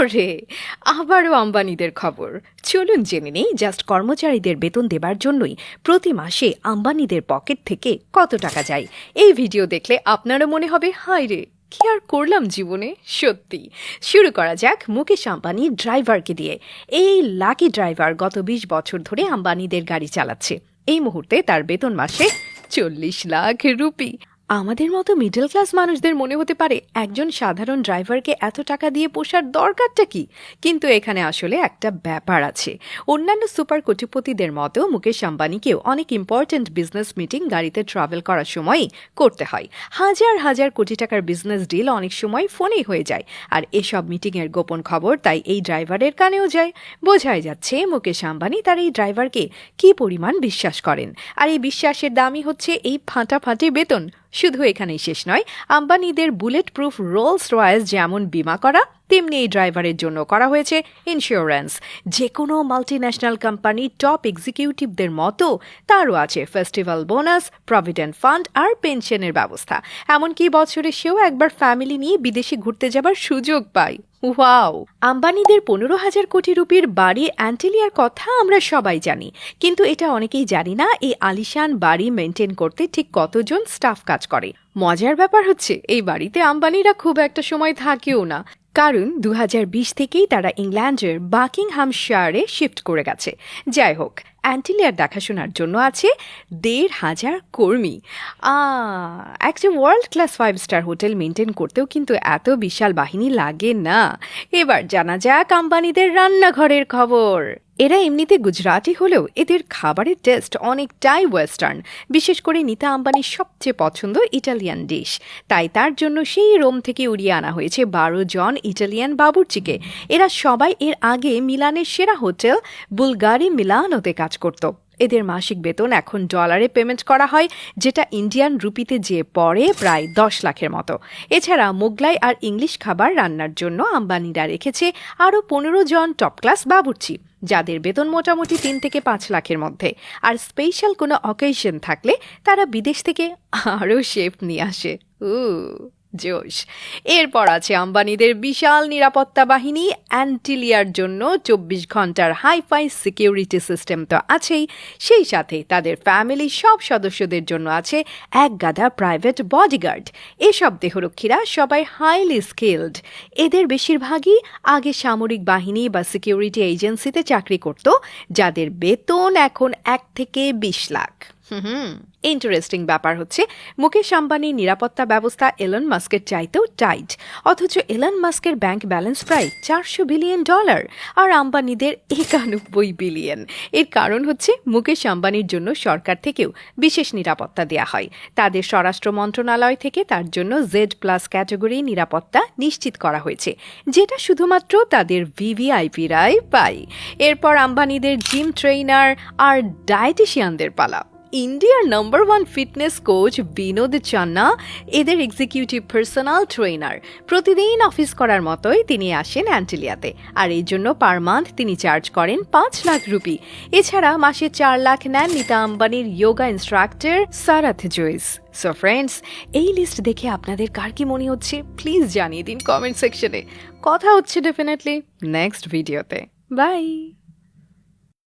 ওরে আবারও আম্বানিদের খবর। চলুন জেনে নেই জাস্ট কর্মচারীদের বেতন দেবার জন্যই প্রতি মাসে আম্বানিদের পকেট থেকে কত টাকা যায়। এই ভিডিও দেখলে আপনারও মনে হবে, হায় রে, কি আর করলাম জীবনে? সত্যি। শুরু করা যাক মুকেশ আম্বানি ড্রাইভারকে দিয়ে। এই লাকি ড্রাইভার গত বিশ বছর ধরে আম্বানিদের গাড়ি চালাচ্ছে। এই মুহূর্তে তার বেতন মাসে চল্লিশ লাখ রুপি। আমাদের মতো মিডল ক্লাস মানুষদের মনে হতে পারে একজন সাধারণ ড্রাইভারকে এত টাকা দিয়ে পোষার দরকারটা কি? কিন্তু এখানে আসলে একটা ব্যাপার আছে। অন্যান্য সুপার কোটিপতিদের মতো মুকেশ আম্বানিকেও অনেক ইম্পর্ট্যান্ট বিজনেস মিটিং গাড়িতে ট্রাভেল করার সময়ই করতে হয়। হাজার হাজার কোটি টাকার বিজনেস ডিল অনেক সময় ফোনেই হয়ে যায়। আর এসব মিটিংয়ের গোপন খবর তাই এই ড্রাইভারের কানেও যায়। বোঝাই যাচ্ছে মুকেশ আম্বানি তার এই ড্রাইভারকে কি পরিমাণ বিশ্বাস করেন। আর এই বিশ্বাসের দামই হচ্ছে এই ফাটাফাটি বেতন। শুধু এখানেই শেষ নয় আম্বানিদের বুলেট প্রুফ রোলস রয়েস যেমন বিমা করা তেমনি এই ড্রাইভারের জন্য করা হয়েছে ইন্স্যুরেন্স যে কোনো মাল্টি ন্যাশনাল কোম্পানি টপ এক্সিকিউটিভদের মতো তারও আছে ফেস্টিভ্যাল বোনাস প্রভিডেন্ট ফান্ড আর পেনশনের ব্যবস্থা। এমনকি বছরে সেও একবার ফ্যামিলি নিয়ে বিদেশে ঘুরতে যাবার সুযোগ পায়। ওয়াও! আম্বানিদের পনেরো হাজার কোটি রুপির বাড়ি অ্যান্টেলিয়ার কথা আমরা সবাই জানি। কিন্তু এটা অনেকেই জানি না এই আলিশান বাড়ি মেনটেন করতে ঠিক কতজন স্টাফ কাজ করে। মজার ব্যাপার হচ্ছে, এই বাড়িতে আম্বানিরা খুব একটা সময় থাকেও না। কারণ দু হাজার বিশ থেকেই তারা ইংল্যান্ডের বাকিংহামশায়ারে শিফট করে গেছে। যাই হোক অ্যান্টিলিয়ার দেখাশোনার জন্য আছে দেড় হাজার কর্মী। একটা world class five star hotel maintain করতেও কিন্তু এত বিশাল বাহিনী লাগে না। এবার জানা যাক আম্বানিদের রান্নাঘরের খবর। এরা এমনিতে গুজরাটি হলেও এদের খাবারের টেস্ট অনেকটাই ওয়েস্টার্ন বিশেষ করে নিতা আম্বানির সবচেয়ে পছন্দ ইটালিয়ান ডিশ তাই তার জন্য সেই রোম থেকে উড়িয়ে আনা হয়েছে বারো জন ইটালিয়ান বাবুর্চিকে। এরা সবাই এর আগে মিলানের সেরা হোটেল বুলগারি মিলানোতে কাজ করত। এদের মাসিক বেতন এখন ডলারে পেমেন্ট করা হয়, যেটা ইন্ডিয়ান রুপিতে যে পড়ে প্রায় দশ লাখের মতো। এছাড়া মোগলাই আর ইংলিশ খাবার রান্নার জন্য আম্বানিরা রেখেছে আরও পনেরো জন টপ ক্লাস বাবুর্চি, যাদের বেতন মোটামুটি তিন থেকে পাঁচ লাখের মধ্যে। আর স্পেশাল কোনো অকেশন থাকলে তারা বিদেশ থেকে আরও শেফ নিয়ে আসে। উ জোশ। এরপর আছে আম্বানিদের বিশাল নিরাপত্তা বাহিনী, অ্যান্টিলিয়ার জন্য চব্বিশ ঘণ্টার হাইফাই সিকিউরিটি সিস্টেম তো আছেই, সেই সাথে তাদের ফ্যামিলি সব সদস্যদের জন্য আছে এক গাদা প্রাইভেট বডিগার্ড। এসব দেহরক্ষীরা সবাই হাইলি স্কিল্ড। এদের বেশিরভাগই আগে সামরিক বাহিনী বা সিকিউরিটি এজেন্সিতে চাকরি করত, যাদের বেতন এখন এক থেকে বিশ লাখ। হুম ইন্টারেস্টিং ব্যাপার হচ্ছে, মুকেশ আম্বানির নিরাপত্তা ব্যবস্থা এলন মাস্কের চাইতেও টাইট অথচ এলন মাস্কের ব্যাংক ব্যালেন্স প্রায় চারশো বিলিয়ন ডলার আর আম্বানিদের একানব্বই বিলিয়ন এর কারণ হচ্ছে, মুকেশ আম্বানির জন্য সরকার থেকেও বিশেষ নিরাপত্তা দেওয়া হয়। তাদের স্বরাষ্ট্র মন্ত্রণালয় থেকে তার জন্য জেড প্লাস ক্যাটাগরি নিরাপত্তা নিশ্চিত করা হয়েছে, যেটা শুধুমাত্র তাদের ভিভিআইপিরাই পায়। এরপর আম্বানিদের জিম ট্রেইনার আর ডায়েটিশিয়ানদের পালা। ইন্ডিয়ার number one fitness coach Vinod Channa, এদের এক্সিকিউটিভ পার্সোনাল ট্রেনার প্রতিদিন অফিস করার মতোই তিনি আসেন অ্যান্টিলিয়াতে। আর এই জন্য পার মান্থ তিনি চার্জ করেন পাঁচ লাখ রুপি। এছাড়া মাসে চার লাখ নেন নিতা আম্বানির yoga instructor Sarath Joyce so friends এই লিস্ট দেখে আপনাদের কার কি মনে হচ্ছে? প্লিজ জানিয়ে দিন কমেন্ট সেকশনে কথা হচ্ছে ডেফিনেটলি নেক্সট ভিডিওতে বাই